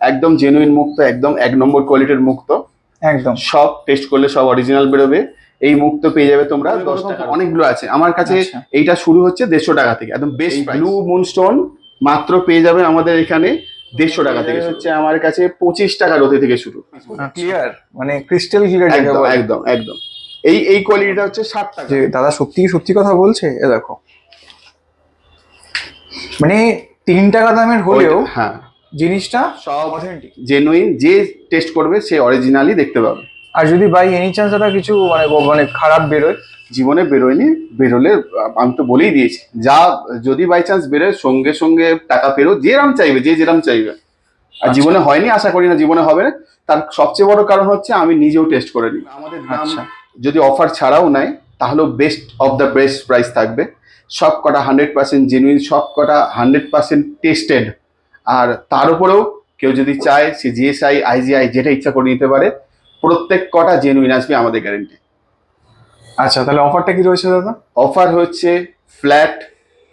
একদম জেনুইন মুক্ত একদম এক নম্বর কোয়ালিটির মুক্ত। একদম। সব টেস্ট করলে সব অরিজিনাল বেরোবে। এই মুক্ত পেয়ে যাবে তোমরা দশ টাকা। অনেকগুলো আছে। আমার কাছে আচ্ছা। এইটা শুরু হচ্ছে দেড়শো টাকা থেকে। একদম বেস্ট ব্লু মুনস্টোন মাত্র পেয়ে যাবে আমাদের এখানে দেড়শো টাকা থেকে। হচ্ছে আমার কাছে পঁচিশ টাকা রতি থেকে শুরু। ক্লিয়ার মানে ক্রিস্টাল ক্লিয়ার একদম একদম একদম। এই এই কোয়ালিটিটা হচ্ছে ষাট টাকা। যে দাদা সত্যি সত্যি কথা বলছে? এ দেখো। মানে তিন টাকা দামের হলেও হ্যাঁ। জিনিসটা সব অথেন্টিক জেনুইন যে টেস্ট করবে সে অরিজিনালি দেখতে পাবে। আর যদি বাই এনি চান্স দাদা কিছু মানে মানে খারাপ বেরোয়? জীবনে বেরোয়নি বেরোলে আমি তো বলেই দিয়েছি। যা যদি বাই চান্স বেরোয় সঙ্গে সঙ্গে টাকা ফেরো যেরাম চাইবে যে যেরাম চাইবে। আর আচ্ছা। জীবনে হয়নি আশা করি না জীবনে হবে না। তার সবচেয়ে বড় কারণ হচ্ছে আমি নিজেও টেস্ট করে নিই আমাদের আচ্ছা। যদি অফার ছাড়াও নেয় তাহলেও best of the best price থাকবে। সব কটা হান্ড্রেড পার্সেন্ট জেনুইন সব কটা হান্ড্রেড পার্সেন্ট টেস্টেড আর তার উপরেও কেউ যদি চায় সে জিএসআই আইজিআই যেটা ইচ্ছা করে নিতে পারে প্রত্যেক কটা জেনুইন আসবে আমাদের গ্যারেন্টি আচ্ছা তাহলে অফারটা কি রয়েছে দাদা? অফার হচ্ছে ফ্ল্যাট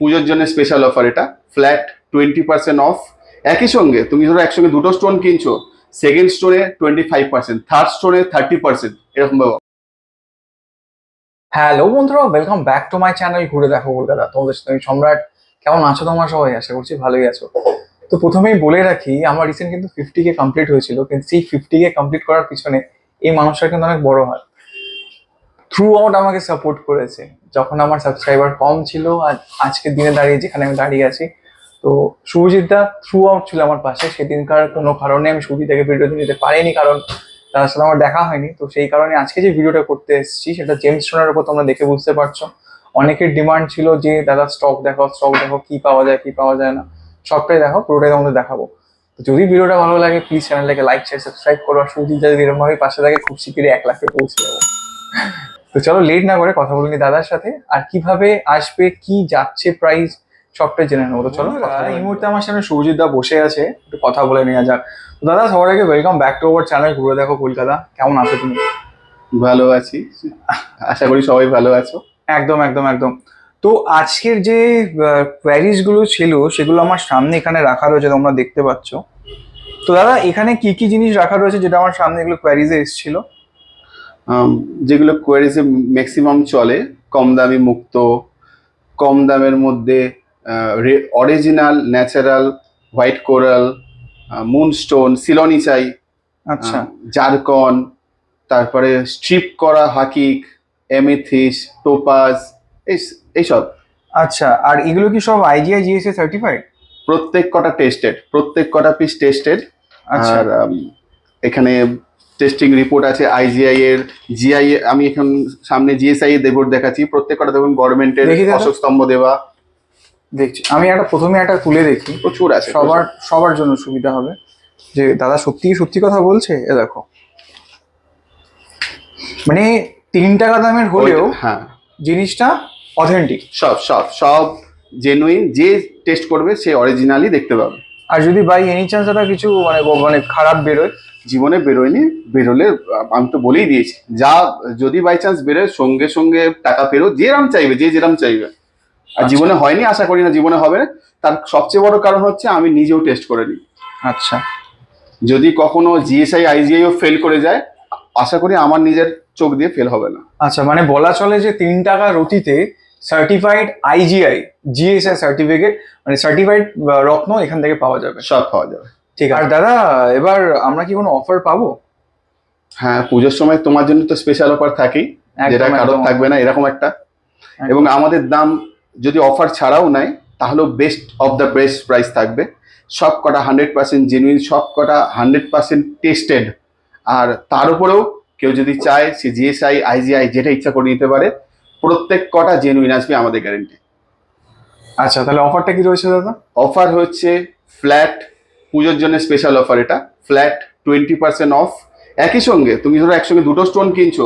পুজোর জন্য স্পেশাল অফার এটা। ফ্ল্যাট টোয়েন্টি পার্সেন্ট অফ একই সঙ্গে তুমি ধরো একসঙ্গে দুটো স্টোন কিনছো সেকেন্ড স্টোনে টোয়েন্টি ফাইভ পার্সেন্ট থার্ড স্টোনে থার্টি পার্সেন্ট এরকম ভাবে হ্যালো বন্ধুরা welcome back to my channel ঘুরে দেখো কলকাতা। তোমাদের সাথে আমি সম্রাট। কেমন আছো তোমরা সবাই? আশা করছি ভালোই আছো। তো প্রথমেই বলে রাখি, আমার রিসেন্ট কিন্তু ফিফটি কে কমপ্লিট হয়েছিল, কিন্তু সেই ফিফটি কে কমপ্লিট করার পিছনে এই মানুষটা কিন্তু অনেক বড় হয়। থ্রু আউট আমাকে সাপোর্ট করেছে, যখন আমার সাবস্ক্রাইবার কম ছিল, আর আজকের দিনে দাঁড়িয়ে, যেখানে আমি দাঁড়িয়ে আছি। তো শুভজিৎ দা থ্রু আউট ছিল আমার পাশে, সেদিনকার কোনো কারণে আমি শুভজিৎদাকে ভিডিওতে নিতে পারিনি, কারণ তার সাথে আমার দেখা হয়নি। তো সেই কারণে আজকে যে ভিডিওটা করতে এসেছি, সেটা জেমস স্টোনের উপর তোমরা দেখে বুঝতে পারছ। অনেকের ডিমান্ড ছিল যে, দাদা স্টক দেখো স্টক দেখো কি পাওয়া যায়, কি পাওয়া যায় না? সবটাই দেখো পুরোটাই তোমাদের দেখাবো। তো যদি ভিডিওটা ভালো লাগে প্লিজ চ্যানেলটাকে লাইক শেয়ার সাবস্ক্রাইব করো। আর সুজিত যদি এরকমভাবে পাশে থাকে খুব শিগগিরই এক লাখে পৌঁছে যাব। তো চলো লেট না করে কথা বলিনি দাদার সাথে। আর কীভাবে আসবে কি যাচ্ছে প্রাইস সবটাই জেনে নেব। তো চলো এই মুহূর্তে আমার সামনে সুজিত দা বসে আছে। একটু কথা বলে নেওয়া যাক। তো দাদা সবার আগে welcome back to our channel ঘুরে দেখো কলকাতা। কেমন আছো তুমি? ভালো আছি। আশা করি সবাই ভালো আছো। একদম একদম একদম। তো আজকের যে কোয়ারিজগুলো ছিল সেগুলো আমার সামনে এখানে রাখা রয়েছে তোমরা দেখতে পাচ্ছ। তো দাদা এখানে কি কি জিনিস রাখা রয়েছে যেটা আমার সামনে এগুলো কোয়ারিজে এসেছিল? যেগুলো কোয়ারিজে ম্যাক্সিমাম চলে কম দামি মুক্ত কম দামের মধ্যে original natural white coral moonstone সিলনি চাই আচ্ছা। জারকন তারপরে স্ট্রিপ করা হাকিক এমেথিস টোপাজ এইসব। আচ্ছা আর এগুলো কি সব আইজিআই জিএসএ সার্টিফাইড প্রত্যেক কটা টেস্টেড প্রত্যেক কটা পিস টেস্টেড আচ্ছা। আর এখানে টেস্টিং রিপোর্ট আছে আইজিআই এর জিআই আমি এখন সামনে জিএসআই এর রিপোর্ট দেখাচ্ছি। প্রত্যেক কটা দেখুন গভর্নমেন্টের। অশোক স্তম্ভ দেওয়া। দেখছি। আমি একটা প্রথমে একটা তুলে দেখি। প্রচুর আছে সবার সবার জন্য সুবিধা হবে। যে দাদা সত্যি সত্যি কথা বলছে? এ দেখো। মানে তিন টাকা দামের হলেও হ্যাঁ। জিনিসটা অথেন্টিক সব সব সব জেনুইন যে টেস্ট করবে সে অরিজিনালি দেখতে পাবে। আর যদি বাই এনি চান্স দাদা কিছু মানে মানে খারাপ বেরোয়? জীবনে বেরোয়নি বেরোলে আমি তো বলেই দিয়েছি যা যদি বাই চান্স বেরোয় সঙ্গে সঙ্গে টাকা ফেরো যেরাম চাইবে যে যেরাম চাইবে। আর আচ্ছা। জীবনে হয়নি আশা করি না জীবনে হবে। তার সবচেয়ে বড় কারণ হচ্ছে আমি নিজেও টেস্ট করে নিই। আচ্ছা। যদি কখনো জিএসআই আইজিআইও ফেল করে যায় আশা করি আমার নিজের চোখ দিয়ে ফেল হবে না। আচ্ছা মানে বলা চলে যে তিন টাকা রতিতে সার্টিফাইড আইজিআই জিএসআই সার্টিফিকেট মানে সার্টিফাইড রত্ন এখান থেকে পাওয়া যাবে। সব পাওয়া যাবে। ঠিক আর দাদা এবার আমরা কি কোনো অফার পাবো? হ্যাঁ পুজোর সময় তোমার জন্য তো স্পেশাল অফার থাকেই যেটা কারোর থাকবে না এরকম একটা। এবং আমাদের দাম যদি অফার ছাড়াও নেয় তাহলেও best of the best price থাকবে। সব কটা হান্ড্রেড পার্সেন্ট জেনুইন সব কটা হান্ড্রেড পার্সেন্ট টেস্টেড আর তার উপরেও কেউ যদি চায় সে জিএসআই আইজিআই যেটা ইচ্ছা করে নিতে পারে প্রত্যেক কটা জেনুইন আসবে আমাদের গ্যারেন্টি আচ্ছা তাহলে অফারটা কি রয়েছে দাদা? অফার হচ্ছে ফ্ল্যাট পুজোর জন্য স্পেশাল অফার এটা। ফ্ল্যাট টোয়েন্টি পার্সেন্ট অফ একই সঙ্গে তুমি ধরো একসঙ্গে দুটো স্টোন কিনছো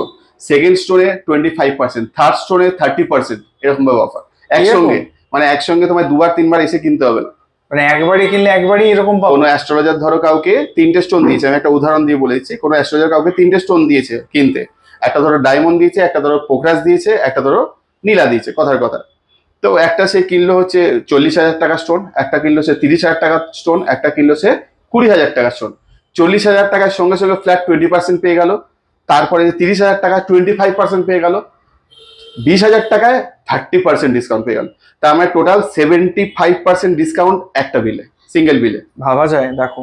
সেকেন্ড স্টোনে টোয়েন্টি ফাইভ পার্সেন্ট থার্ড স্টোনে থার্টি পার্সেন্ট এরকম ভাবে অফার একসঙ্গে মানে একসঙ্গে তোমায় দুবার তিনবার এসে কিনতে হবে না। মানে একবারই কিনলে একবারই এরকম পাবো? কোনো অ্যাস্ট্রোলজার ধরো কাউকে তিনটে স্টোন দিয়েছে আমি একটা উদাহরণ দিয়ে বলেছি কোনো অ্যাস্ট্রোলজার কাউকে তিনটে স্টোন দিয়েছে কিনতে। একটা ধরো ডায়মন্ড দিয়েছে একটা ধরো পোখরাজ দিয়েছে একটা ধরো নীলা দিয়েছে কথার কথা। তো একটা সে কিনলো হচ্ছে চল্লিশ হাজার টাকা স্টোন একটা কিনলো সে তিরিশ হাজার টাকা স্টোন একটা কিনলো সে কুড়ি হাজার টাকা স্টোন চল্লিশ হাজার টাকার সঙ্গে সঙ্গে ফ্ল্যাট টোয়েন্টি পার্সেন্ট পেয়ে গেল তারপরে তিরিশ হাজার টাকা টোয়েন্টি ফাইভ পার্সেন্ট পেয়ে গেল বিশ হাজার টাকায় থার্টি পার্সেন্ট ডিসকাউন্ট পেয়ে গেল। তা আমার total seventy five percent discount একটা বিলে সিঙ্গেল বিলে ভাবা যায় দেখো।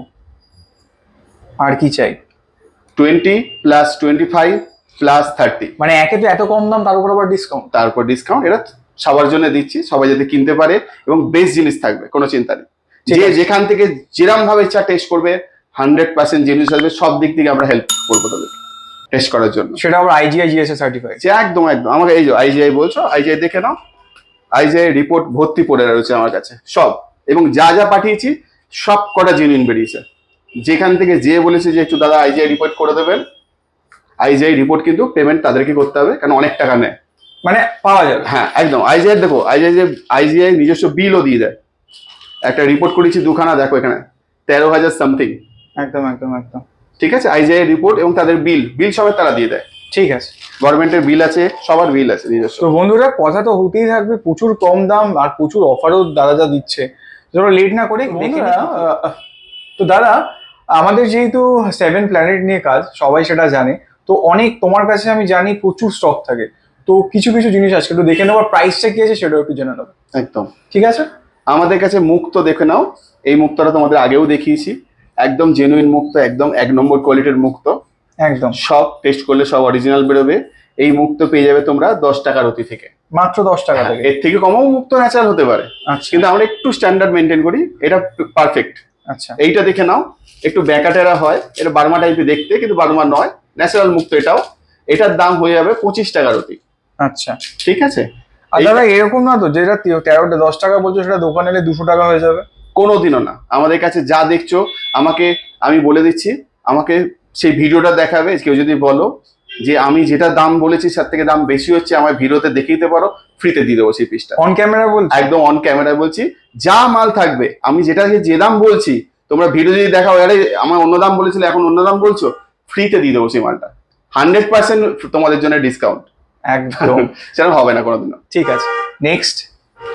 আর কি চাই? Twenty plus twenty five plus thirty মানে একে তো এত কম দাম তার উপর আবার ডিসকাউন্ট তারপর ডিসকাউন্ট এটা সবার জন্য দিচ্ছি সবাই যাতে কিনতে পারে এবং বেস্ট জিনিস থাকবে কোনো চিন্তা নেই। যে যেখান থেকে যেরম ভাবে ইচ্ছা টেস্ট করবে হান্ড্রেড পার্সেন্ট জিনিস আসবে সব দিক থেকে আমরা হেল্প করব তাদের টেস্ট করার জন্য। সেটা আবার আইজিআই জিএসএ সার্টিফাইড একদম একদম। আমাকে এই যে আইজিআই বলছো আইজিআই দেখে নাও। আইজিআই রিপোর্ট ভর্তি পড়ে রয়েছে আমার কাছে সব। এবং যা যা পাঠিয়েছি সব কটা জেনুইন বেরিয়েছে। যেখান থেকে যে বলেছে যে একটু দাদা আইজিআই রিপোর্ট করে দেবেন আইজিআই রিপোর্ট কিন্তু পেমেন্ট তাদেরকে করতে হবে কারণ অনেক টাকা নেয়। মানে পাওয়া যাবে। হ্যাঁ একদম। আইজিআই দেখো আইজিআই যে আইজিআই নিজস্ব বিলও দিয়ে দেয়। একটা রিপোর্ট করেছি দুখানা দেখো এখানে। তেরো হাজার সামথিং একদম একদম একদম। ঠিক আছে? আইজিআই রিপোর্ট এবং তাদের বিল বিল সবাই তারা দিয়ে দেয়। ঠিক আছে। গভর্নমেন্টের বিল আছে সবার বিল আছে নিজস্ব। তো বন্ধুরা কথা তো হতেই থাকবে প্রচুর কম দাম আর প্রচুর অফারও দাদা যা দিচ্ছে। ধরো লেট না করে বন্ধুরা তো দাদা আমাদের যেহেতু সেভেন প্ল্যানেট নিয়ে কাজ সবাই সেটা জানে। তো অনেক তোমার কাছে আমি জানি প্রচুর স্টক থাকে। তো কিছু কিছু জিনিস আছে একটু দেখে নেব প্রাইসটা কি আছে সেটাও একটু জেনে নেব। একদম। ঠিক আছে? আমাদের কাছে মুক্ত দেখে নাও এই মুক্তটা তোমাদের আগেও দেখিয়েছি। একদম জেনুইন মুক্ত একদম এক নম্বর কোয়ালিটির মুক্ত। একদম। সব টেস্ট করলে সব অরিজিনাল বেরোবে। এই মুক্ত পেয়ে যাবে তোমরা দশ টাকার অতি থেকে। মাত্র দশ টাকা থেকে। এর থেকে কমও মুক্ত ন্যাচারাল হতে পারে। আচ্ছা। কিন্তু আমরা একটু স্ট্যান্ডার্ড মেনটেন করি এটা পারফেক্ট আচ্ছা। এইটা দেখে নাও একটু ব্যাকাটেরা হয়। এটা বার্মা টাইপের দেখতে কিন্তু বার্মা নয়। ন্যাচারাল মুক্ত এটাও। এটার দাম হয়ে যাবে পঁচিশ টাকার অতি আচ্ছা। ঠিক আছে? আর দাদা এরকম না তো যেটা তেরোটা দশ টাকা বলছো সেটা দোকানে এলে দুশো টাকা হয়ে যাবে। কোনোদিনও না। আমাদের কাছে যা দেখছ আমাকে আমি বলে দিচ্ছি আমাকে সেই ভিডিওটা দেখাবে কেউ যদি বলো যে আমি যেটা দাম বলেছি তার থেকে দাম বেশি হচ্ছে আমার ভিডিওতে দেখিয়ে দিতে পারো ফ্রিতে দিয়ে দেবো সেই পিসটা অন ক্যামেরা বলছো? একদম অন ক্যামেরায় বলছি। যা মাল থাকবে আমি যেটা যে দাম বলছি তোমরা ভিডিও যদি দেখাও আরে আমার অন্য দাম বলেছিলে এখন অন্য দাম বলছো ফ্রিতে দিয়ে দেবো সেই মালটা। হান্ড্রেড পার্সেন্ট তোমাদের জন্য ডিসকাউন্ট একদম। সেরকম হবে না কোনোদিনও ঠিক আছে। নেক্সট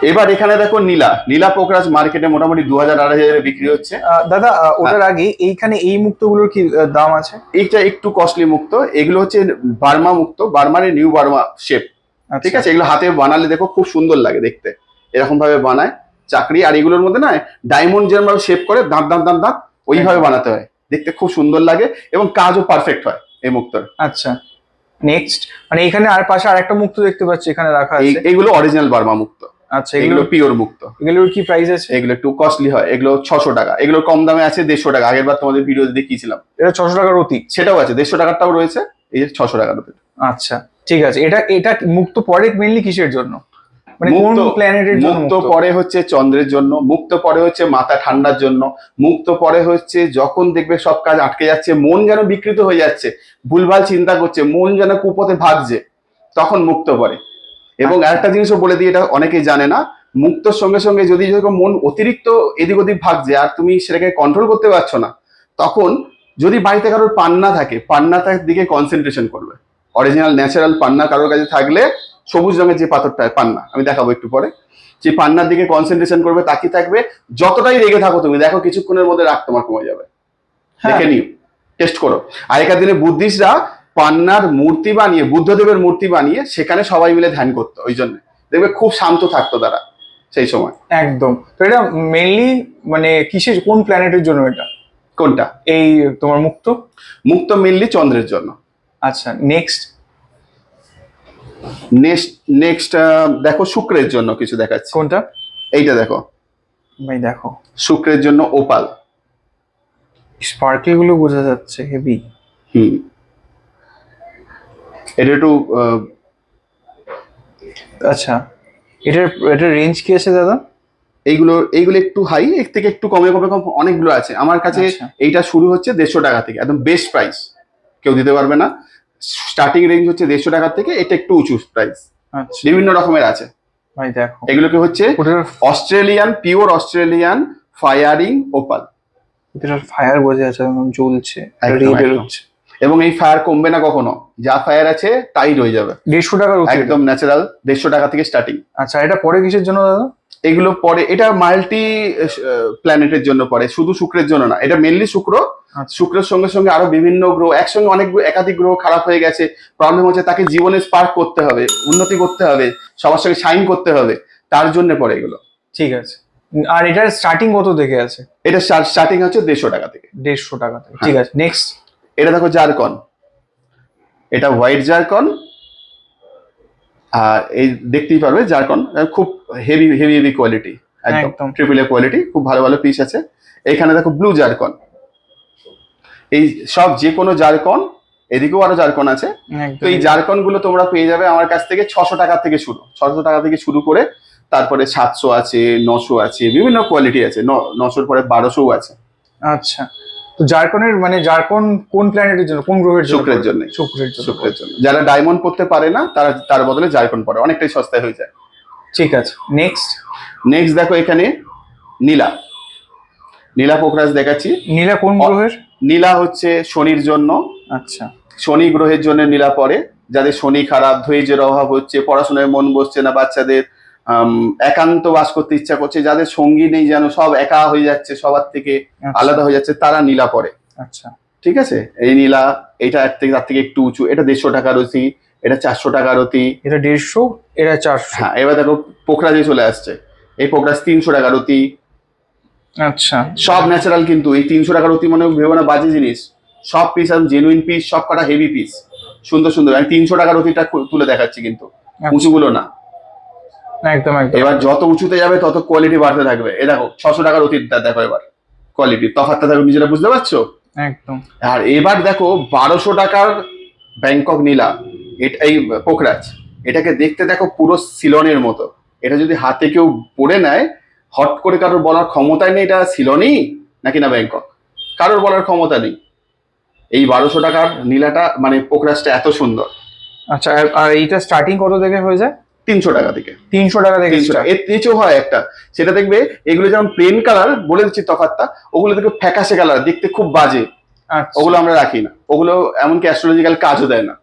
এবার এখানে দেখো নীলা। নীলা পোকরাজ মার্কেটে মোটামুটি দু হাজার আড়াই হাজারে বিক্রি হচ্ছে। দাদা আহ, ওটার আগে এইখানে এই মুক্তগুলোর কি দাম আছে? এইটা একটু কস্টলি মুক্ত। এগুলো হচ্ছে বার্মা মুক্ত। বার্মার নিউ বার্মা শেপ ঠিক আছে? এগুলো হাতে বানালে দেখো খুব সুন্দর লাগে দেখতে। এরকম ভাবে বানায়। চাকরি আর এগুলোর মধ্যে না ডায়মন্ড যেরকম শেপ করে দাঁত দাঁত দাঁত দাঁত ওইভাবে বানাতে হয়। দেখতে খুব সুন্দর লাগে এবং কাজও পারফেক্ট হয় এই মুক্তর। আচ্ছা নেক্সট মানে এখানে আর পাশে আরেকটা মুক্ত দেখতে পাচ্ছি এখানে রাখা আছে। এগুলো অরিজিনাল বার্মা মুক্ত। আচ্ছা এগুলো পিওর মুক্ত। এগুলোর কি প্রাইস আছে? এগুলো একটু কস্টলি হয় এগুলো ছশো টাকা। এগুলো কম দামে আছে দেড়শো টাকা আগের বার তোমাদের ভিডিও দেখিয়েছিলাম। এটা ছশো টাকার অতি। সেটাও আছে দেড়শো টাকারটাও রয়েছে এই যে ছশো টাকার উপরে। আচ্ছা ঠিক আছে। এটা এটা মুক্ত পরে মেনলি কিসের জন্য? মানে কোন মুক্ত- প্ল্যানেটের জন্য মুক্ত পরে হচ্ছে চন্দ্রের জন্য মুক্ত পরে হচ্ছে মাথা ঠান্ডার জন্য মুক্ত পরে হচ্ছে যখন দেখবে সব কাজ আটকে যাচ্ছে মন যেন বিকৃত হয়ে যাচ্ছে ভুলভাল চিন্তা করছে মন যেন কুপথে ভাগছে তখন মুক্ত পরে। এবং আচ্ছা। আরেকটা জিনিসও বলে দিই এটা অনেকেই জানে না মুক্তর সঙ্গে সঙ্গে যদি যেরকম মন অতিরিক্ত এদিক ওদিক ভাগছে আর তুমি সেটাকে কন্ট্রোল করতে পারছ না তখন যদি বাড়িতে কারোর পান্না থাকে পান্নাটার দিকে কনসেন্ট্রেশন করবে। অরিজিনাল ন্যাচারাল পান্না কারোর কাছে থাকলে সবুজ রঙের যে পাথরটা পান্না আমি দেখাবো একটু পরে। যে পান্নার দিকে কনসেন্ট্রেশন করবে তাকিয়ে থাকবে। যতটাই রেগে থাকো তুমি দেখো কিছুক্ষণের মধ্যে রাগ তোমার কমে যাবে। হ্যাঁ। দেখে নিও টেস্ট করো। আগেকার দিনে বুদ্ধিস্টরা পান্নার মূর্তি বানিয়ে বুদ্ধদেবের মূর্তি বানিয়ে সেখানে সবাই মিলে ধ্যান করতো ওই জন্য। দেখবে খুব শান্ত থাকতো তারা সেই সময়। একদম। তো এটা মেনলি মানে কিসের কোন প্ল্যানেটের জন্য এটা? কোনটা? এই তোমার মুক্ত? মুক্ত মেনলি চন্দ্রের জন্য। আচ্ছা নেক্সট নেক্সট নেক্সট দেখো শুক্রের জন্য কিছু দেখাচ্ছি। কোনটা? এইটা দেখো। ভাই দেখো। শুক্রের জন্য ওপাল। স্পার্কেলগুলো বোঝা যাচ্ছে হেভি হুম। এটা একটু আচ্ছা। এটার এটার রেঞ্জ কি আছে দাদা? এইগুলো এইগুলো একটু হাই এর থেকে একটু কমে কমে কম অনেকগুলো আছে। আমার কাছে আচ্ছা। এইটা শুরু হচ্ছে দেড়শো টাকা থেকে একদম বেস্ট প্রাইস কেউ দিতে পারবে না। স্টার্টিং রেঞ্জ হচ্ছে দেড়শো টাকা থেকে এটা একটু উঁচু প্রাইস আচ্ছা। বিভিন্ন রকমের আছে। ভাই দেখো। এগুলোকে হচ্ছে Australian pure Australian firing opal এটার ফায়ার বোঝা যাচ্ছে জ্বলছে এবং এই ফায়ার কমবে না কখনো। যা ফায়ার আছে তাই রয়ে যাবে। দেড়শো টাকার একদম ন্যাচারাল দেড়শো টাকা থেকে স্টার্টিং আচ্ছা এটা পরে কিসের জন্য দাদা? এগুলো পরে এটা মাল্টি প্ল্যানেটের জন্য পড়ে শুধু শুক্রের জন্য না এটা মেনলি শুক্র। শুক্রের সঙ্গে সঙ্গে আরও বিভিন্ন গ্রহ একসঙ্গে অনেক একাধিক গ্রহ খারাপ হয়ে গেছে। প্রবলেম হচ্ছে তাকে জীবনে স্পার্ক করতে হবে উন্নতি করতে হবে সবার সঙ্গে সাইন করতে হবে তার জন্য পড়ে এগুলো। ঠিক আছে। আর এটার স্টার্টিং কত দেখে আছে? এটা স্টার্টিং হচ্ছে দেড়শো টাকা থেকে। দেড়শো টাকা থেকে। ঠিক আছে নেক্সট এটা দেখো জারকন। এটা হোয়াইট জারকন। আর এই দেখতেই পারবে জারকন খুব হেভি হেভি হেভি কোয়ালিটি একদম। একদম। ট্রিপল এ কোয়ালিটি খুব ভালো ভালো পিস আছে। এখানে দেখো ব্লু জারকন। এই সব যে কোনো জারকন এদিকেও আরও জারকন আছে। তো এই জারকনগুলো তোমরা পেয়ে যাবে আমার কাছ থেকে ছশো টাকা থেকে শুরু। ছশো টাকা থেকে শুরু করে তারপরে সাতশো আছে নশো আছে বিভিন্ন কোয়ালিটি আছে। নশোর পরে বারোশোও আছে। আচ্ছা। তো জারকনের মানে জারকন কোন প্ল্যানেটের জন্য কোন গ্রহের জন্য শুক্রের জন্য শুক্রের জন্য শুক্রের জন্য। যারা ডায়মন্ড পড়তে পারে না তারা তার বদলে জারকন পড়ে। অনেকটাই সস্তায় হয়ে যায়। ঠিক আছে। নেক্সট নেক্সট দেখো এখানে নীলা। নীলা পোকরাজ দেখাচ্ছি। নীলা কোন গ্রহের? নীলা হচ্ছে শনির জন্য। আচ্ছা। শনি গ্রহের জন্য নীলা পড়ে। যাদের শনি খারাপ ধৈর্যের অভাব হচ্ছে পড়াশোনায় মন বসছে না বাচ্চাদের একান্ত বাস করতে ইচ্ছা করছে যাদের সঙ্গী নেই যেন সব একা হয়ে যাচ্ছে সবার থেকে আচ্ছা, আলাদা হয়ে যাচ্ছে তারা নীলা পড়ে। আচ্ছা। ঠিক আছে? এই নীলা এটা এর থেকে তার থেকে একটু উঁচু। এটা দেড়শো টাকার অতি এটা চারশো টাকার অতি এটা দেড়শো এটা চারশো। হ্যাঁ এবার দেখো পোকরাজে চলে আসছে এই পোকরাজ তিনশো টাকার অতি আচ্ছা। সব ন্যাচারাল কিন্তু এই তিনশো টাকার অতি মনে ভেবো না বাজে জিনিস। সব পিস আর জেনুইন পিস সব কটা হেভি পিস সুন্দর সুন্দর। আমি তিনশো টাকার অতিটা তুলে দেখাচ্ছি কিন্তু। আচ্ছা। উঁচুগুলো না। একদম একদম। এবার যত উঁচুতে যাবে তত কোয়ালিটি বাড়তে থাকবে। এ দেখো ছশো টাকার অতিটা দেখো এবার। কোয়ালিটি তফাৎটা দেখো নিজেরা বুঝতে পারছ? একদম। আর এবার দেখো বারোশো টাকার ব্যাংকক নীলা। এটা এই পোখরাজ। এটাকে দেখতে দেখো পুরো সিলনের মতো। এটা যদি হাতে কেউ পড়ে নেয় হট করে কারোর বলার ক্ষমতাই নেই এটা সিলনই নাকি না ব্যাংকক? কারোর বলার ক্ষমতা নেই। এই বারোশো টাকার নীলাটা মানে পোখরাজটা এত সুন্দর। আচ্ছা আর- আর এইটা স্টার্টিং কত থেকে হয়ে যায়? তিনশো টাকা থেকে। তিনশো টাকা থেকে তিনশো টাকা। এর নিচেও হয় একটা। সেটা দেখবে এগুলো যেমন প্লেন কালার বলে দিচ্ছি তফাতটা ওগুলো দেখবে ফ্যাকাশে কালার দেখতে খুব বাজে। আচ্ছা। ওগুলো আমরা রাখি না। ওগুলো এমনকি অ্যাস্ট্রোলজিক্যাল কাজও দেয় না।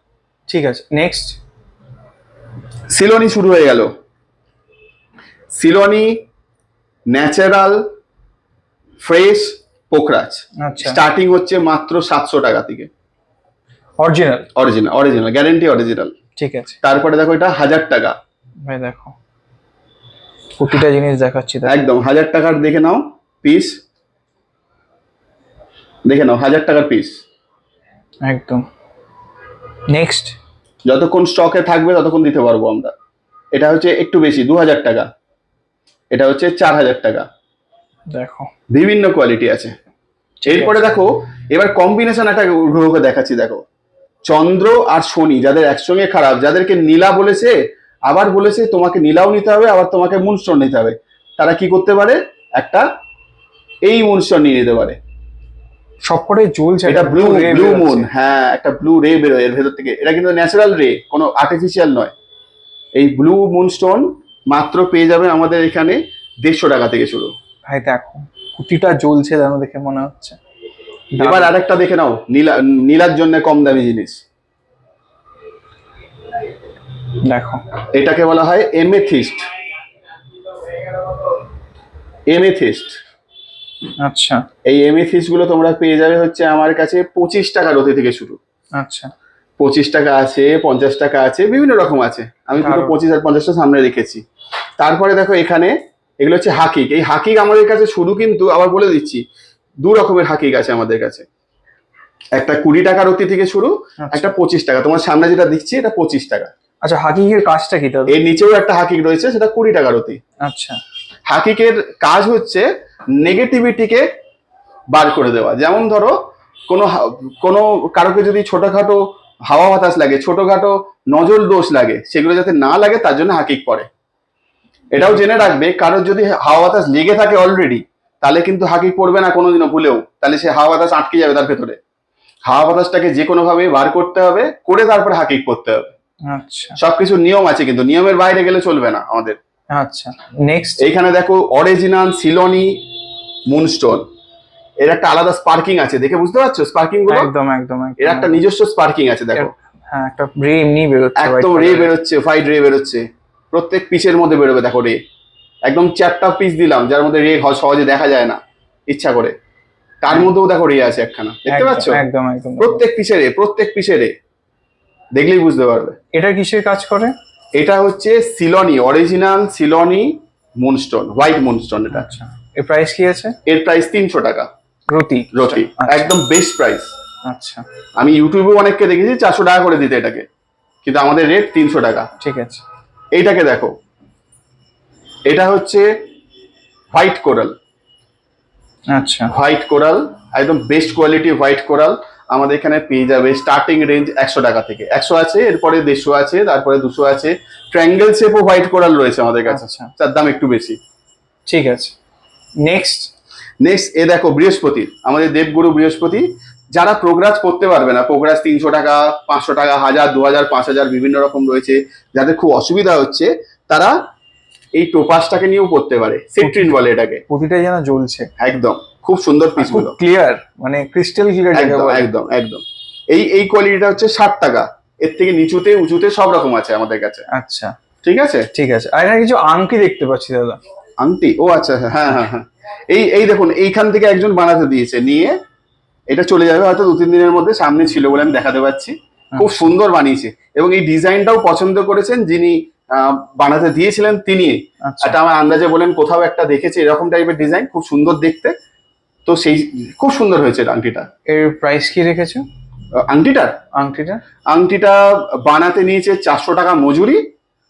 ঠিক আছে নেক্সট সিলোনি শুরু হয়ে গেল। সিলোনি ন্যাচারাল ফ্রেশ পোকরাজ আচ্ছা। স্টার্টিং হচ্ছে মাত্র সাতশো টাকা থেকে। Original? Original original guarantee original. ঠিক আছে। তারপরে দেখো এটা হাজার টাকা। ভাই দেখো। প্রতিটা জিনিস দেখাচ্ছি দেখো। একদম হাজার টাকার দেখে নাও পিস দেখে নাও হাজার টাকার পিস একদম। নেক্সট যতক্ষণ স্টকে থাকবে ততক্ষণ দিতে পারব আমরা। এটা হচ্ছে একটু বেশি দু হাজার টাকা। এটা হচ্ছে চার হাজার টাকা। দেখো। বিভিন্ন কোয়ালিটি আছে। এরপরে দেখো এবার কম্বিনেশন একটা গ্রহকে দেখাচ্ছি দেখো। চন্দ্র আর শনি যাদের একসঙ্গে খারাপ যাদেরকে নীলা বলেছে আবার বলেছে তোমাকে নীলাও নিতে হবে আবার তোমাকে মুনস্টোন নিতে হবে। তারা কি করতে পারে? একটা এই মুনস্টোন নিয়ে নিতে পারে। সবকটাই জ্বলছে এটা ব্লু ব্লু মুন হ্যাঁ একটা ব্লু রে বেরোয় এর ভেতর থেকে। এটা কিন্তু ন্যাচারাল রে কোনো আর্টিফিশিয়াল নয়। এই ব্লু মুনস্টোন মাত্র পেয়ে যাবেন আমাদের এখানে দেড়শো টাকা থেকে শুরু। ভাই দেখো কুটিটা জ্বলছে যেন দেখে মনে হচ্ছে। এবার আরেকটা দেখে নাও নীলা নীলার জন্য কম দামি জিনিস। দেখো। এটাকে বলা হয় এমেথিস্ট এমেথিস্ট আচ্ছা। এই এমেথিস্টগুলো তোমরা পেয়ে যাবে হচ্ছে আমার কাছে পঁচিশ টাকার অতি থেকে শুরু। আচ্ছা। পঁচিশ টাকা আছে পঞ্চাশ টাকা আছে বিভিন্ন রকম আছে। আমি পুরো। পঁচিশ আর পঞ্চাশটা সামনে রেখেছি। তারপরে দেখো এখানে এগুলো হচ্ছে হাকিক। এই হাকিক আমাদের কাছে শুরু কিন্তু আবার বলে দিচ্ছি দু রকমের হাকিক আছে আমাদের কাছে। একটা কুড়ি টাকার অতি থেকে শুরু আচ্ছা। একটা পঁচিশ টাকা। তোমার সামনে যেটা দিচ্ছি এটা পঁচিশ টাকা। আচ্ছা হাকিকের কাজটা কি এর নিচেও একটা হাকিক রয়েছে সেটা কুড়ি টাকার অতি আচ্ছা। হাকিকের কাজ হচ্ছে নেগেটিভিটিকে বার করে দেওয়া। যেমন ধরো কোনো কোনো কারোকে যদি ছোটখাটো হাওয়া বাতাস লাগে ছোটখাটো নজল দোষ লাগে সেগুলো যাতে না লাগে তার জন্য হাকিক পড়ে। এটাও জেনে রাখবে কারোর যদি হাওয়া বাতাস লেগে থাকে অলরেডি তাহলে কিন্তু হাকিক পড়বে না কোনোদিনও ভুলেও তাহলে সে হাওয়া বাতাস আটকে যাবে তার ভেতরে। হাওয়া বাতাসটাকে যে কোনোভাবে বার করতে হবে করে তারপরে হাকিক করতে হবে। আচ্ছা। সবকিছু নিয়ম আছে কিন্তু নিয়মের বাইরে গেলে চলবে না আমাদের। আচ্ছা নেক্সট এইখানে দেখো অরিজিনাল সিলনি মুনস্টোন এর একটা আলাদা স্পার্কিং আছে দেখে বুঝতে পারছ স্পার্কিংগুলো? একদম একদম একদম। এর একটা নিজস্ব স্পার্কিং আছে দেখো। হ্যাঁ একটা রে এমনি বেরোচ্ছে একদম রে বেরোচ্ছে হোয়াইট রে বেরোচ্ছে। প্রত্যেক পিসের মধ্যে বেরোবে দেখো রে। একদম চারটা পিস দিলাম যার মধ্যে রে সহজে দেখা যায় না ইচ্ছা করে। তার মধ্যেও দেখো রে আছে একখানা দেখতে পাচ্ছ? একদম একদম। প্রত্যেক পিসে রে প্রত্যেক পিসে রে। দেখলেই বুঝতে পারবে। এটা কিসের কাজ করে? এটা হচ্ছে সিলনি অরিজিনাল সিলনি মুনস্টোন হোয়াইট মুনস্টোন এটা। আচ্ছা। এর প্রাইস কি আছে? এর প্রাইস তিনশো টাকা। রতি রতি আচ্ছা, একদম বেস্ট প্রাইস আচ্ছা। আমি ইউটিউবেও অনেককে দেখেছি চারশো টাকা করে দিতে এটাকে। কিন্তু আমাদের রেট তিনশো টাকা। ঠিক আছে। এইটাকে দেখো। এটা হচ্ছে হোয়াইট কোরাল। আচ্ছা। হোয়াইট কোরাল একদম বেস্ট কোয়ালিটি হোয়াইট কোরাল আমাদের এখানে পেয়ে যাবে স্টার্টিং রেঞ্জ একশো টাকা থেকে। একশো আছে এরপরে দেড়শো আছে তারপরে দুশো আছে। ট্রায়াঙ্গেল শেপও হোয়াইট কোরাল রয়েছে আমাদের কাছে। আচ্ছা। তার দাম একটু বেশি। ঠিক আছে। নেক্সট নেক্সট এ দেখো বৃহস্পতি। আমাদের দেবগুরু বৃহস্পতি যারা প্রোগ্রাস করতে পারবে না প্রোগ্রাস তিনশো টাকা পাঁচশো টাকা হাজার দু হাজার পাঁচ হাজার বিভিন্ন রকম রয়েছে যাদের খুব অসুবিধা হচ্ছে তারা এই টোপাসটাকে নিয়েও পড়তে পারে সিট্রিন বলে এটাকে। প্রতিটা যেন জ্বলছে। একদম খুব সুন্দর খুব পিসগুলো ক্লিয়ার মানে ক্রিস্টাল ক্লিয়ার একদম একদম একদম। এই এই কোয়ালিটিটা হচ্ছে ষাট টাকা। এর থেকে নিচুতে উঁচুতে সব রকম আছে আমাদের কাছে। আচ্ছা। ঠিক আছে? ঠিক আছে। আর এখানে কিছু আংটি দেখতে পাচ্ছি দাদা। আংটি? ও আচ্ছা হ্যাঁ হ্যাঁ হ্যাঁ। এই এই দেখুন এইখান থেকে একজন বানাতে দিয়েছে নিয়ে এটা চলে যাবে হয়তো দু তিন দিনের মধ্যে সামনে ছিল বলে আমি দেখাতে পাচ্ছি খুব সুন্দর বানিয়েছে এবং এই ডিজাইনটাও পছন্দ করেছেন যিনি বানাতে দিয়েছিলেন তিনি। আচ্ছা। এটা আমার আন্দাজে বলেন কোথাও একটা দেখেছি এরকম টাইপের ডিজাইন খুব সুন্দর দেখতে। তো সেই খুব সুন্দর হয়েছে আংটিটা। এর প্রাইস কি রেখেছো? আংটিটার আংটিটা? আংটিটা বানাতে নিয়েছে চারশো টাকা মজুরি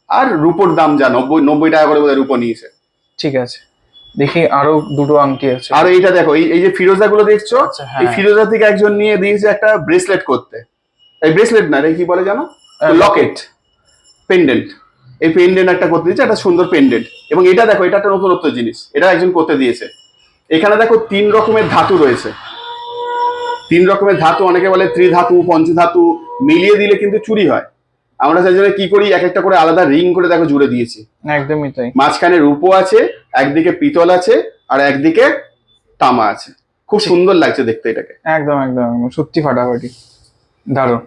আর রুপোর দাম যা নব্বই নব্বই টাকা করে বোধহয় রুপো নিয়েছে। ঠিক আছে। দেখি আরও দুটো আংটি আছে। আর এইটা দেখো এই যে ফিরোজা গুলো দেখছ আচ্ছা, হ্যাঁ। এই ফিরোজা থেকে একজন নিয়ে দিয়েছে একটা ব্রেসলেট করতে। এই ব্রেসলেট না রে কি বলে জানো? হ্যাঁ, লকেট পেন্ডেন্ট এই পেন্ডেন্ট একটা করতে দিয়েছে একটা সুন্দর পেন্ডেন্ট এবং এটা দেখো এটা একটা নতুনত্ব জিনিস এটা একজন করতে দিয়েছে। এখানে দেখো তিন রকমের ধাতু রয়েছে। তিন রকমের ধাতু অনেকে বলে ত্রিধাতু পঞ্চধাতু মিলিয়ে দিলে কিন্তু চুরি হয়। আমরা সেই জন্য কি করি? এক একটা করে আলাদা রিং করে দেখো জুড়ে দিয়েছি। একদমই তাই। মাঝখানে রূপো আছে একদিকে পিতল আছে আর একদিকে তামা আছে। খুব সুন্দর লাগছে দেখতে এটাকে। একদম একদম সত্যি ফাটাফাটি। দারুণ।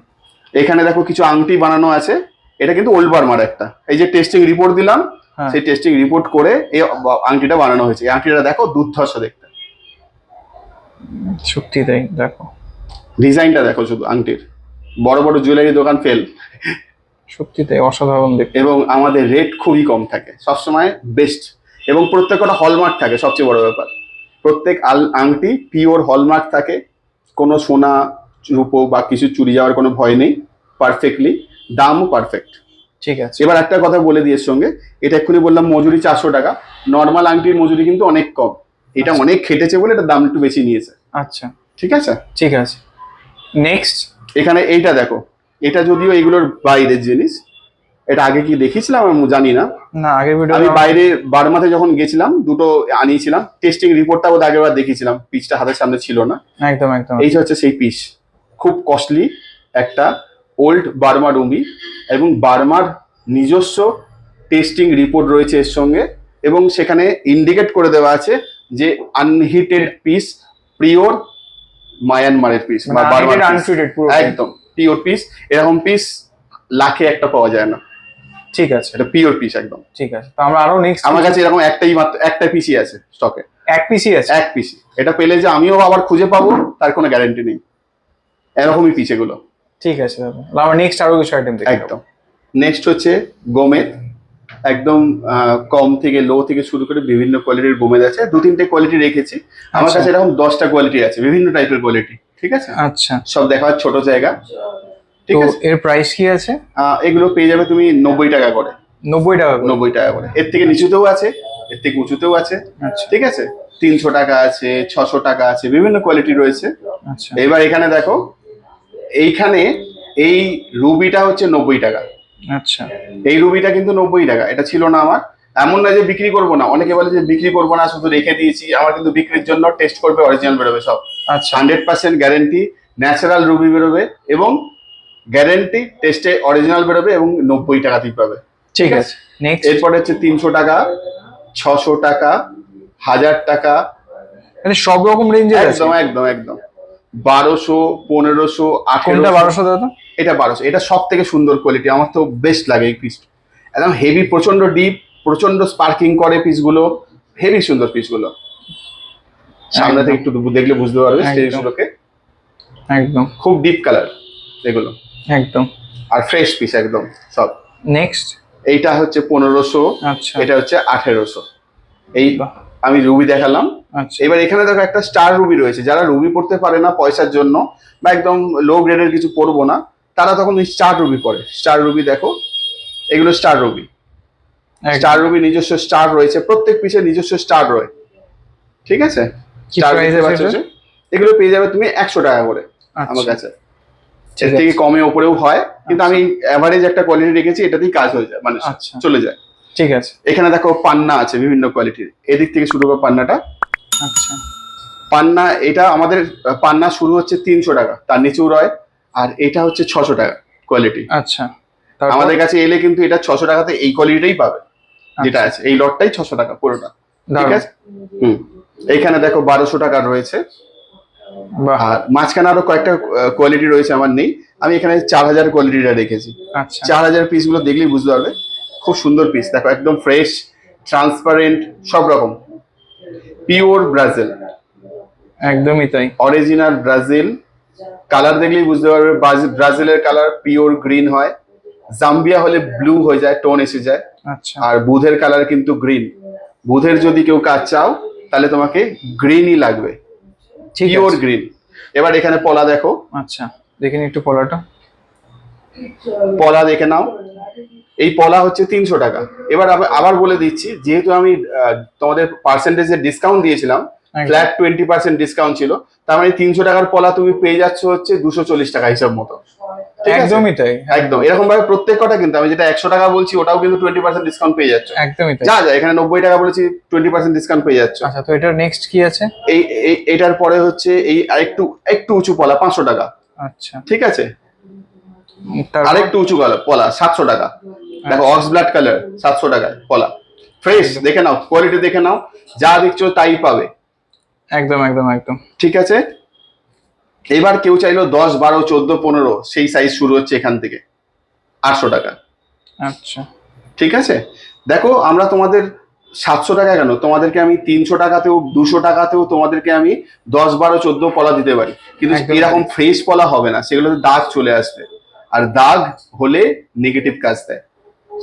এখানে দেখো কিছু আংটি বানানো আছে। এটা কিন্তু ওল্ড বার্মার একটা। এই যে টেস্টিং রিপোর্ট দিলাম হ্যাঁ। সেই টেস্টিং রিপোর্ট করে এই আংটিটা বানানো হয়েছে। এই আংটিটা দেখো দুর্ধর্ষ দেখতে। সত্যি তাই দেখো। ডিজাইনটা দেখো শুধু আংটির। বড় বড় জুয়েলারি দোকান ফেল সত্যি তাই অসাধারণ দেখতে। এবং আমাদের রেট খুবই কম থাকে। সবসময় বেস্ট এবং প্রত্যেকটা হলমার্ক থাকে সবচেয়ে বড় ব্যাপার। প্রত্যেক আল- আংটি পিওর হলমার্ক থাকে। কোনো সোনা রূপো বা কিছু চুরি যাওয়ার কোনো ভয় নেই। পারফেক্টলি দামও পারফেক্ট ঠিক আছে। এবার একটা কথা বলে দিয়ে সঙ্গে। এটা এক্ষুনি বললাম মজুরি চারশো টাকা। নর্মাল আংটির মজুরি কিন্তু অনেক কম। এটা আচ্ছা। অনেক খেটেছে বলে এটা দাম একটু বেশি নিয়েছে। আচ্ছা। ঠিক আছে? ঠিক আছে। নেক্সট এখানে এইটা দেখো। এটা যদিও এগুলোর বাইরের জিনিস এটা আগে কি দেখিয়েছিলাম আমি জানি না। না আগের ভিডিও আমি বাইরে বার্মাতে যখন গেছিলাম দুটো আনিয়েছিলাম টেস্টিং রিপোর্টটা বোধ আগেবার দেখেছিলাম পিসটা হাতের সামনে ছিল না। একদম একদম। এই হচ্ছে সেই পিস খুব কস্টলি একটা ওল্ড বার্মা রুমি এবং বার্মার নিজস্ব টেস্টিং রিপোর্ট রয়েছে এর সঙ্গে এবং সেখানে ইন্ডিকেট করে দেওয়া আছে যে আনহিটেড পিস পিওর মায়ানমারের পিস বা বার্মার একদম। পিওর পিস এরকম পিস লাখে একটা পাওয়া যায় না। ঠিক আছে। এটা পিওর পিস একদম। ঠিক আছে তো আমরা আরও নেক্সট আমার কাছে এরকম একটাই মাত্র একটা পিসই আছে স্টকে এক পিসি আছে? এক পিসি এটা পেলে যে আমিও আবার খুঁজে পাবো তার কোনো গ্যারান্টি নেই। এরকমই পিস এগুলো ঠিক আছে দাদা। তাহলে আমরা নেক্সট আরও কিছু আইটেম দেখি একদম। নেক্সট হচ্ছে গোমেদ একদম কম থেকে লো থেকে শুরু করে বিভিন্ন কোয়ালিটির গোমেদ আছে। দু তিনটে কোয়ালিটি রেখেছি। আমার আচ্ছা। কাছে এরকম দশটা কোয়ালিটি আছে বিভিন্ন টাইপের কোয়ালিটি ঠিক আছে? আচ্ছা। সব দেখার ছোট জায়গা। ঠিক তো আছে? এর প্রাইস কি আছে? এগুলো পেয়ে যাবে তুমি নব্বই টাকা করে। নব্বই টাকা নব্বই টাকা করে। এর থেকে নিচুতেও আছে এর থেকে উঁচুতেও আছে। আচ্ছা। ঠিক আছে? তিনশো টাকা আছে ছশো টাকা আছে বিভিন্ন কোয়ালিটি রয়েছে। আচ্ছা। এবার এখানে দেখো এইখানে এই রুবিটা হচ্ছে নব্বই টাকা। আচ্ছা। এই রুবিটা কিন্তু নব্বই টাকা এটা ছিল না আমার। এমন না যে বিক্রি করব না। অনেকে বলে যে বিক্রি করব না শুধু রেখে দিয়েছি। আমার কিন্তু বিক্রির জন্য টেস্ট করবে অরিজিনাল বেরোবে সব। আচ্ছা। Hundred percent guarantee natural ruby বেরোবে এবং গ্যারেন্টি টেস্টে অরিজিনাল বেরোবে এবং নব্বই টাকা টাকাতেই পাবে। ঠিক আছে। এরপরে হচ্ছে তিনশো টাকা ছশো টাকা হাজার টাকা। মানে সব রকম রেঞ্জের আছে? একদম একদম একদম। বারোশো পনেরোশো আঠেরোটা বারোশো দাদা? এটা বারোশো। এটা সব থেকে সুন্দর কোয়ালিটি আমার তো বেস্ট লাগে এই পিস একদম হেভি প্রচণ্ড ডিপ প্রচণ্ড স্পার্কিং করে পিসগুলো হেভি সুন্দর পিসগুলো সামনে থেকে একটু দেখলে বুঝতে পারবে। স্টেজগুলোকে একদম। খুব ডিপ কালার এগুলো। একদম। আর ফ্রেশ পিস একদম সব। নেক্সট এইটা হচ্ছে পনেরোশো আচ্ছা। এটা হচ্ছে আঠেরোশো। এই আমি রুবি দেখালাম। আচ্ছা। এবার এখানে দেখো একটা স্টার রুবি রয়েছে। যারা রুবি পড়তে পারে না পয়সার জন্য বা একদম লো গ্রেডের কিছু পড়ব না তারা তখন স্টার রুবি পড়ে স্টার রুবি দেখো এগুলো স্টার রুবি। স্টার রুবি নিজস্ব স্টার রয়েছে প্রত্যেক পিসের নিজস্ব স্টার রয়েছে ঠিক আছে? এগুলো পেয়ে যাবে তুমি একশো টাকা করে আমার আচ্ছা। কাছে। এর থেকে। কমে ওপরেও হয় কিন্তু আমি অ্যাভারেজ একটা কোয়ালিটি রেখেছি এটাতেই কাজ হয়ে যায় মানে আচ্ছা। চলে যায়। ঠিক আছে। এখানে দেখো পান্না আছে বিভিন্ন কোয়ালিটির এদিক থেকে শুরু করো পান্নাটা। আচ্ছা। পান্না এটা আমাদের পান্না শুরু হচ্ছে তিনশো টাকা তার নিচেও রয় আর এটা হচ্ছে ছশো টাকা কোয়ালিটি আচ্ছা। আমাদের কাছে এলে কিন্তু এটা ছশো টাকাতে এই কোয়ালিটিটাই পাবে। যেটা আচ্ছা, আছে এই লটটাই ছশো টাকা পুরোটা। ঠিক আছে? হুম। এইখানে দেখো বারোশো টাকা রয়েছে। আর মাঝখানে আরও কয়েকটা কোয়ালিটি রয়েছে আমার নেই। আমি এখানে চার হাজার কোয়ালিটিটা রেখেছি। আচ্ছা। চার হাজার পিসগুলো দেখলেই বুঝতে পারবে। খুব সুন্দর পিস দেখো একদম ফ্রেশ ট্রান্সপারেন্ট সব রকম। পিওর ব্রাজিল একদমই তাই। অরিজিনাল ব্রাজিল কালার দেখলেই বুঝতে পারবে। ব্রাজিলের কালার পিওর গ্রিন হয়। জাম্বিয়া হলে ব্লু হয়ে যায় টোন এসে যায়। আর বুধের কালার কিন্তু গ্রিন বুধের যদি কেউ কাজ চাও তাহলে তোমাকে গ্রিনই লাগবে। পিওর গ্রিন এবার এখানে পলা দেখো। আচ্ছা দেখে নি একটু পলাটা। পলা দেখে নাও। এই পলা হচ্ছে তিনশো টাকা। এবার আবার- বলে দিচ্ছি যেহেতু আমি তোমাদের পার্সেন্টেজের ডিসকাউন্ট দিয়েছিলাম ফ্ল্যাট টোয়েন্টি পার্সেন্ট ডিসকাউন্ট ছিল তার মানে তিনশো টাকার পলা তুমি পেয়ে যাচ্ছ হচ্ছে দুশো চল্লিশ টাকা হিসাব মতো? একদমই তাই একদম এরকম ভাবে প্রত্যেক কটা কিন্তু আমি যেটা একশো টাকা বলছি ওটাও কিন্তু টোয়েন্টি পার্সেন্ট ডিসকাউন্ট পেয়ে যাচ্ছ। একদমই যা যা এখানে নব্বই টাকা বলেছি টোয়েন্টি পার্সেন্ট ডিসকাউন্ট পেয়ে যাচ্ছ। আচ্ছা তো এটার নেক্সট কি আছে? এই এটার পরে হচ্ছে এই আরেকটু একটু উঁচু পলা পাঁচশো টাকা। আচ্ছা। ঠিক আছে? আরেকটু উঁচু পলা সাতশো টাকা। দেখো অক্স ব্লাড কালার সাতশো টাকায় পলা। ফ্রেশ দেখে নাও কোয়ালিটি দেখে নাও যা দেখছ তাই পাবে। একদম একদম একদম। ঠিক আছে? এবার কেউ চাইলো দশ বারো চোদ্দ পনেরো সেই সাইজ শুরু হচ্ছে এখান থেকে। আটশো টাকা। আচ্ছা। ঠিক আছে? দেখো আমরা তোমাদের সাতশো টাকা কেন? তোমাদেরকে আমি তিনশো টাকাতেও দুশো টাকাতেও তোমাদেরকে আমি দশ বারো চোদ্দ পলা দিতে পারি। কিন্তু এরকম ফ্রেশ পলা হবে না। সেগুলোতে দাগ চলে আসবে। আর দাগ হলে নেগেটিভ কাজ দেয়।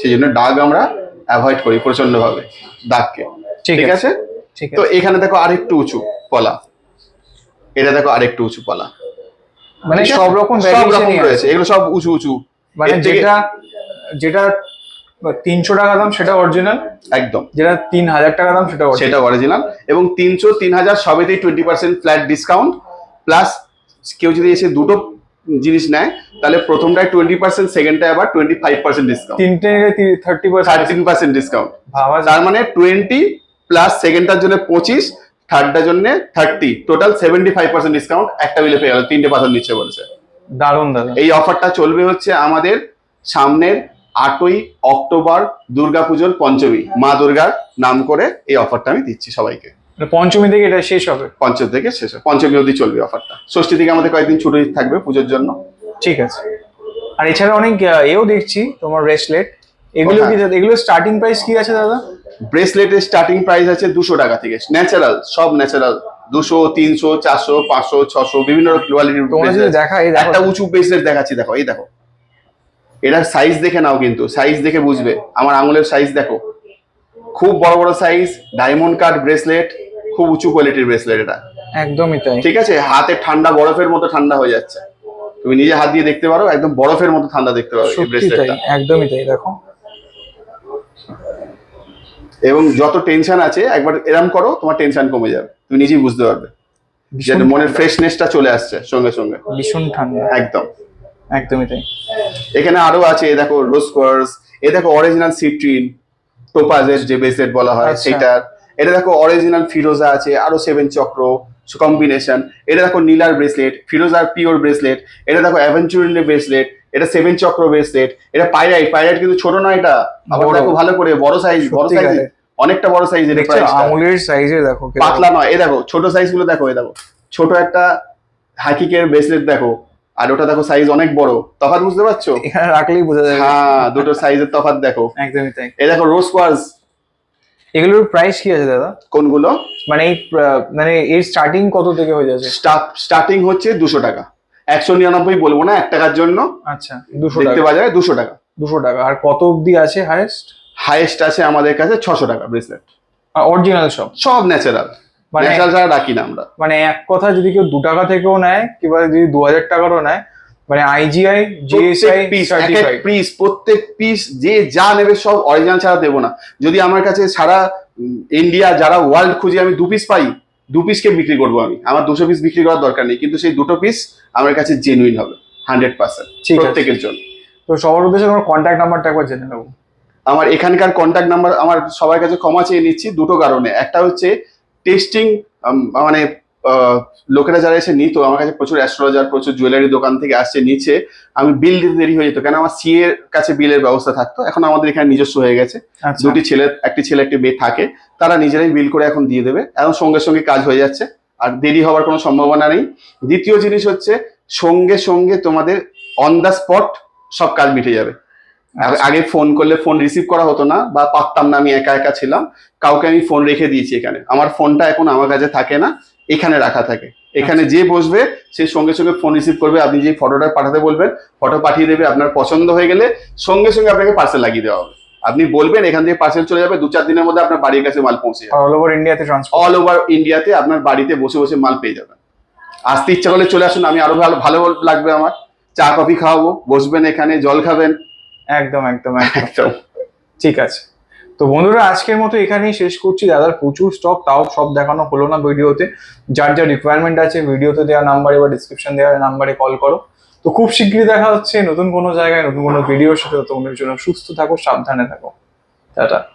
সেই জন্য দাগ আমরা অ্যাভয়েড করি প্রচণ্ড ভাবে দাগকে। ঠিক আছে। তো এখানে দেখো আরেকটু উঁচু পলা। এটা দেখো আরেকটু উঁচু পলা। মানে সব রকম সব রকম রয়েছে এগুলো সব উঁচু উঁচু। মানে যেটা যেটা তিনশো টাকা দাম সেটা অরিজিনাল একদম। যেটা তিন হাজার টাকা দাম সেটা সেটা অরিজিনাল এবং তিনশো তিন হাজার সবেতেই twenty percent flat discount plus কেউ যদি এসে দুটো জিনিস নেয় তাহলে প্রথমটায় টোয়েন্টি পার্সেন্ট সেকেন্ডটায় আবার টোয়েন্টি ফাইভ পার্সেন্ট ডিসকাউন্ট তিনটে থার্টি পার্সেন্ট ডিসকাউন্ট তার মানে টোয়েন্টি প্লাস সেকেন্ডটার জন্য পঁচিশ থার্ডটার জন্য thirty total seventy five percent discount একটা বিলে পেয়ে গেল তিনটে পার্সেন্ট নিচ্ছে বলছে। দারুণ দাদা এই অফারটা চলবে হচ্ছে আমাদের সামনের আটই অক্টোবর দুর্গাপুজোর পঞ্চমী। মা দুর্গার নাম করে এই অফারটা আমি দিচ্ছি সবাইকে। মানে পঞ্চমী থেকে এটা শেষ হবে? পঞ্চম থেকে শেষ হয়। পঞ্চমী অবধি চলবে অফারটা ষষ্ঠী থেকে আমাদের কয়েকদিন ছুটি থাকবে পুজোর জন্য। ঠিক আছে। আর এছাড়া অনেক এও দেখছি তোমার ব্রেসলেট এগুলো কি এগুলো স্টার্টিং প্রাইস কি আছে দাদা? ব্রেসলেটের স্টার্টিং প্রাইস আছে দুশো টাকা থেকে। ন্যাচারাল সব ন্যাচারাল দুশো তিনশো চারশো পাঁচশো ছশো বিভিন্ন কোয়ালিটির একটা উঁচু ব্রেসলেট দেখাচ্ছি দেখো এই দেখো। এটার সাইজ দেখে নাও কিন্তু সাইজ দেখে বুঝবে। আমার আঙুলের সাইজ দেখো। খুব বড় বড় সাইজ ডায়মন্ড কাট ব্রেসলেট খুব উঁচু কোয়ালিটির ব্রেসলেট এটা। একদমই তাই। ঠিক আছে? হাতে ঠান্ডা বরফের মতো ঠান্ডা হয়ে যাচ্ছে। তুমি নিজে হাত দিয়ে দেখতে পারো একদম বরফের মতো ঠান্ডা দেখতে পারো এই ব্রেসলেটটা একদমই তাই দেখো। এবং যত টেনশন আছে একবার এরম করো তোমার টেনশন কমে যাবে। তুমি নিজেই বুঝতে পারবে। যেন মনের ফ্রেশনেসটা চলে আসছে সঙ্গে সঙ্গে। ভীষণ ঠান্ডা। একদম। একদমই তাই। এখানে আরও আছে দেখো রোজ কোয়ার্স এ দেখো অরিজিনাল সিট্রিন টোপাজের যে ব্রেসলেট বলা হয় আচ্ছা। সেটার এটা দেখো অরিজিনাল ফিরোজা আছে আরও সেভেন চক্র কম্বিনেশন এটা দেখো নীলার ব্রেসলেট ফিরোজার পিওর ব্রেসলেট এটা দেখো অ্যাভেঞ্চুরিনের ব্রেসলেট এটা সেভেন চক্র ব্রেসলেট এটা পাইরাইট পাইরাইট কিন্তু ছোট নয় এটা। আবার। দেখো ভালো করে বড় সাইজ বড় সাইজ। অনেকটা বড় সাইজ প্রাইসটা আঙুলের সাইজে দেখো পাতলা নয় এই দেখো ছোট সাইজগুলো দেখো এই দেখো। ছোট একটা হাকিকের ব্রেসলেট দেখো আর ওটা দেখো সাইজ অনেক বড়। তফাৎ বুঝতে পারছ? এখানে রাখলেই বোঝা যাবে। হ্যাঁ দুটো সাইজের তফাৎ দেখো। একদমই তাই। এই দেখো রোজ কোয়ার্স এগুলোর প্রাইস কি আছে দাদা? কোনগুলো? মানে এই মানে এর স্টার্টিং কত থেকে হয়ে যাচ্ছে? স্টার্টিং হচ্ছে দুশো টাকা। একশো নিরানব্বই বলব না এক টাকার জন্য। আচ্ছা দুশো দেখতে টাকা। পাওয়া যায় দুশো টাকা। দুশো টাকা। আর কত অবধি আছে হাইয়েস্ট হাইয়েস্ট আছে আমাদের কাছে ছশো টাকা ব্রেসলেট অরিজিনাল সব? সব ন্যাচারাল মানে ন্যাচারাল ছাড়া রাখি না আমরা। মানে এক কথা যদি কেউ দু টাকা থেকেও নেয় কিংবা যদি দু হাজার টাকারও নেয় মানে আইজিআই জিএসআই পিস পিস প্রত্যেক পিস যে যা নেবে সব অরিজিনাল ছাড়া দেবো না। যদি আমার কাছে সারা ইন্ডিয়া যারা ওয়ার্ল্ড খুঁজে আমি দু পিস পাই দু পিসকে বিক্রি করব আমি। আমার দুশো পিস বিক্রি করার দরকার নেই কিন্তু সেই দুটো পিস আমার কাছে জেনুইন হবে হান্ড্রেড পার্সেন্ট প্রত্যেকের জন্য। তো সবার উদ্দেশ্যে আমার কন্ট্যাক্ট নাম্বারটা একবার জেনে নেব। আমার এখানকার কন্ট্যাক্ট নাম্বার আমার সবার কাছে ক্ষমা চেয়ে নিচ্ছি দুটো কারণে। একটা হচ্ছে টেস্টিং মানে লোকেরা যারা এসে নিত আমার কাছে প্রচুর অ্যাস্ট্রোলজার প্রচুর জুয়েলারি দোকান থেকে আসছে নিচে আমি বিল দিতে দেরি হয়ে যেত কেন আমার সি এর কাছে বিলের ব্যবস্থা থাকতো। এখন আমাদের এখানে নিজস্ব হয়ে গেছে। আচ্ছা। দুটি ছেলে একটি ছেলে একটি মেয়ে থাকে। তারা নিজেরাই বিল করে এখন দিয়ে দেবে। এখন সঙ্গে সঙ্গে কাজ হয়ে যাচ্ছে। আর দেরি হওয়ার কোনো সম্ভাবনা নেই। দ্বিতীয় জিনিস হচ্ছে সঙ্গে সঙ্গে তোমাদের অন দ্য স্পট সব কাজ মিটে যাবে। আগে- ফোন করলে ফোন রিসিভ করা হতো না বা পারতাম না আমি একা একা ছিলাম কাউকে আমি ফোন রেখে দিয়েছি এখানে। আমার ফোনটা এখন আমার কাছে থাকে না এখানে রাখা থাকে। এখানে যে বসবে সে সঙ্গে সঙ্গে ফোন রিসিভ করবে আপনি যে ফটোটা পাঠাতে বলবেন ফটো পাঠিয়ে দেবে আপনার পছন্দ হয়ে গেলে সঙ্গে সঙ্গে আপনাকে পার্সেল লাগিয়ে দেওয়া হবে। আপনি বলবেন এখান থেকে পার্সেল চলে যাবে দু চার দিনের মধ্যে আপনার বাড়ির কাছে মাল পৌঁছে যাবে। অল ওভার ইন্ডিয়াতে অল ওভার ইন্ডিয়াতে আপনার বাড়িতে বসে বসে মাল পেয়ে যাবেন। আসতে ইচ্ছা করলে চলে আসুন আমি আরও ভালো ভালো লাগবে আমার। চা কফি খাওয়াবো বসবেন এখানে জল খাবেন। একদম একদম একদম। ঠিক আছে। তো বন্ধুরা আজকের মতো এখানেই শেষ করছি। দাদার প্রচুর স্টক তাও সব দেখানো হলো না ভিডিওতে। যার যা রিকোয়ারমেন্ট আছে ভিডিওতে দেওয়া নাম্বারে বা ডিসক্রিপশন দেওয়া নাম্বারে কল করো। তো খুব শীঘ্রই দেখা হচ্ছে নতুন কোনো জায়গায় নতুন কোনো ভিডিওর সাথে। তোমাদের জন্য সুস্থ থাকো সাবধানে থাকো। টাটা।